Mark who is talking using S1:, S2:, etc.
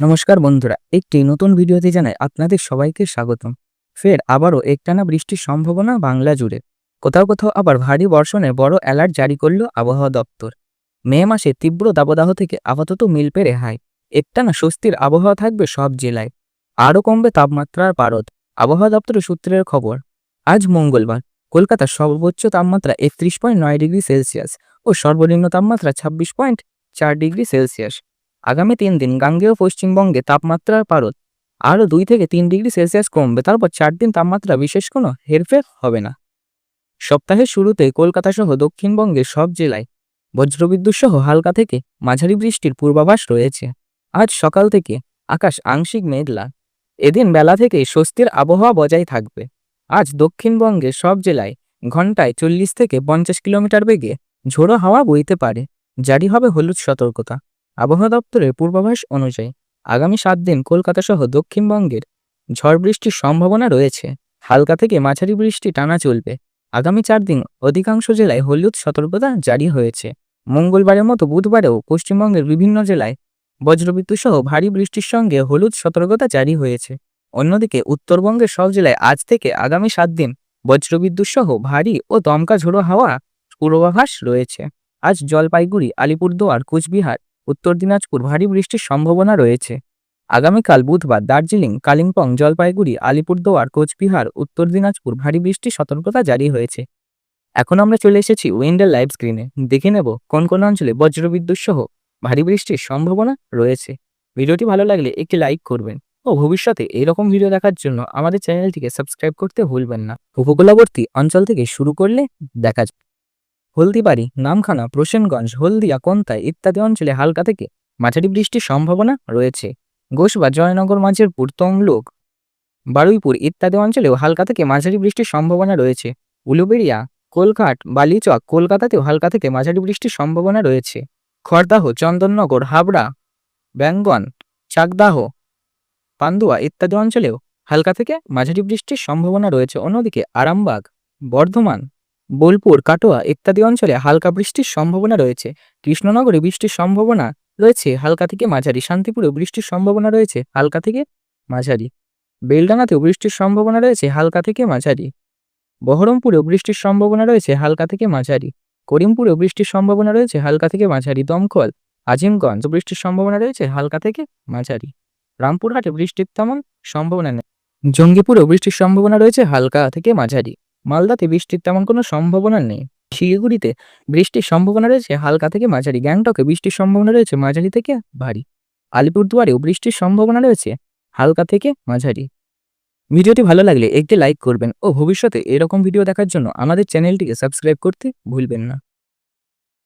S1: নমস্কার বন্ধুরা, একটি নতুন ভিডিওতে জানাই আপনাদের সবাইকে স্বাগতম। ফের আবারও একটানা বৃষ্টির সম্ভাবনা বাংলা জুড়ে। কোথাও কোথাও আবার ভারী বর্ষণে বড় অ্যালার্ট জারি করল আবহাওয়া দপ্তর। মে মাসে তীব্র দাবদাহ থেকে আপাতত মিলপে রেহাই একটানা স্বস্তির আবহাওয়া থাকবে সব জেলায়। আরও কমবে তাপমাত্রার পারদ। আবহাওয়া দপ্তরের সূত্রের খবর, আজ মঙ্গলবার কলকাতার সর্বোচ্চ তাপমাত্রা একত্রিশ পয়েন্ট নয় ডিগ্রি সেলসিয়াস ও সর্বনিম্ন তাপমাত্রা ছাব্বিশ পয়েন্ট চার ডিগ্রি সেলসিয়াস। আগামী তিন দিন গাঙ্গেয় পশ্চিমবঙ্গে তাপমাত্রার পারদ আরও দুই থেকে তিন ডিগ্রি সেলসিয়াস কমবে, তারপর চার দিন তাপমাত্রা বিশেষ কোনো হেরফের হবে না। সপ্তাহের শুরুতে কলকাতা সহ দক্ষিণবঙ্গের সব জেলায় বজ্রবিদ্যুৎ সহ হালকা থেকে মাঝারি বৃষ্টির পূর্বাভাস রয়েছে। আজ সকাল থেকে আকাশ আংশিক মেঘলা, এদিন বেলা থেকে স্বস্তির আবহাওয়া বজায় থাকবে। আজ দক্ষিণবঙ্গের সব জেলায় ঘন্টায় চল্লিশ থেকে পঞ্চাশ কিলোমিটার বেগে ঝোড়ো হাওয়া বইতে পারে। জারি হবে হলুদ সতর্কতা। আবহাওয়া দপ্তরের পূর্বাভাস অনুযায়ী আগামী সাত দিন কলকাতা সহ দক্ষিণবঙ্গের ঝড় বৃষ্টির সম্ভাবনা রয়েছে। হালকা থেকে মাঝারি বৃষ্টি টানা চলবে। আগামী চার দিন অধিকাংশ জেলায় হলুদ সতর্কতা জারি হয়েছে। মঙ্গলবারের মতো বুধবারেও পশ্চিমবঙ্গের বিভিন্ন জেলায় বজ্রবিদ্যুৎ সহ ভারী বৃষ্টির সঙ্গে হলুদ সতর্কতা জারি হয়েছে। অন্যদিকে উত্তরবঙ্গের সব জেলায় আজ থেকে আগামী সাত দিন বজ্রবিদ্যুৎ সহ ভারী ও দমকা ঝোড়ো হাওয়া পূর্বাভাস রয়েছে। আজ জলপাইগুড়ি, আলিপুরদুয়ার, কোচবিহার উত্তর দিনাজপুর ভারী বৃষ্টির সম্ভাবনা রয়েছে। আগামীকাল বুধবার দার্জিলিং, কালিম্পং, জলপাইগুড়ি, আলিপুরদুয়ার, কোচবিহার, উত্তর দিনাজপুর ভারী বৃষ্টির সতর্কতা জারি হয়েছে। এখন আমরা চলে এসেছি উইন্ডের লাইভ স্ক্রিনে। দেখে নেব কোন কোন অঞ্চলে বজ্রবিদ্যুৎ সহ ভারী বৃষ্টির সম্ভাবনা রয়েছে। ভিডিওটি ভালো লাগলে একটি লাইক করবেন ও ভবিষ্যতে এরকম ভিডিও দেখার জন্য আমাদের চ্যানেলটিকে সাবস্ক্রাইব করতে ভুলবেন না। উপকূলবর্তী অঞ্চল থেকে শুরু করলে দেখা যাবে। হলদিবাড়ি, নামখানা, প্রসেনগঞ্জ, হলদিয়া কোন্তায় ইত্যাদি অঞ্চলে হালকা থেকে মাঝারি বৃষ্টির সম্ভাবনা রয়েছে। গোসবা, জয়নগর, মাঝেরপুর, তমলুক, বারুইপুর ইত্যাদি অঞ্চলেও হালকা থেকে মাঝারি বৃষ্টির সম্ভাবনা রয়েছে। উলুবেড়িয়া, কোলঘাট, বালিচক, কলকাতাতেও হালকা থেকে মাঝারি বৃষ্টির সম্ভাবনা রয়েছে। খড়দাহ, চন্দননগর, হাবড়া, ব্যাঙ্গন, চাকদাহ পান্দুয়া ইত্যাদি অঞ্চলেও হালকা থেকে মাঝারি বৃষ্টির সম্ভাবনা রয়েছে। অন্যদিকে আরামবাগ, বর্ধমান বোলপুর, কাটোয়া ইত্যাদি অঞ্চলে হালকা বৃষ্টির সম্ভাবনা রয়েছে। কৃষ্ণনগরে বৃষ্টির সম্ভাবনা রয়েছে, হালকা থেকে মাঝারি। শান্তিপুরেও বৃষ্টির সম্ভাবনা রয়েছে, হালকা থেকে মাঝারি। বেলডাঙাতেও বৃষ্টির সম্ভাবনা রয়েছে, হালকা থেকে মাঝারি। বহরমপুরেও বৃষ্টির সম্ভাবনা রয়েছে, হালকা থেকে মাঝারি। করিমপুরেও বৃষ্টির সম্ভাবনা রয়েছে, হালকা থেকে মাঝারি। দমকল, আজিমগঞ্জ, বৃষ্টির সম্ভাবনা রয়েছে, হালকা থেকে মাঝারি। রামপুরহাটে বৃষ্টির তেমন সম্ভাবনা নেই। জঙ্গিপুরেও বৃষ্টির সম্ভাবনা রয়েছে, হালকা থেকে মাঝারি। মালদাতে বৃষ্টির তেমন কোনো সম্ভাবনা নেই। শিলিগুড়িতে বৃষ্টির সম্ভাবনা রয়েছে, হালকা থেকে মাঝারি। গ্যাংটকে বৃষ্টির সম্ভাবনা রয়েছে, মাঝারি থেকে ভারী। আলিপুরদুয়ারেও বৃষ্টির সম্ভাবনা রয়েছে, হালকা থেকে মাঝারি। ভিডিওটি ভালো লাগলে একটি লাইক করবেন ও ভবিষ্যতে এরকম ভিডিও দেখার জন্য আমাদের চ্যানেলটিকে সাবস্ক্রাইব করতে ভুলবেন না।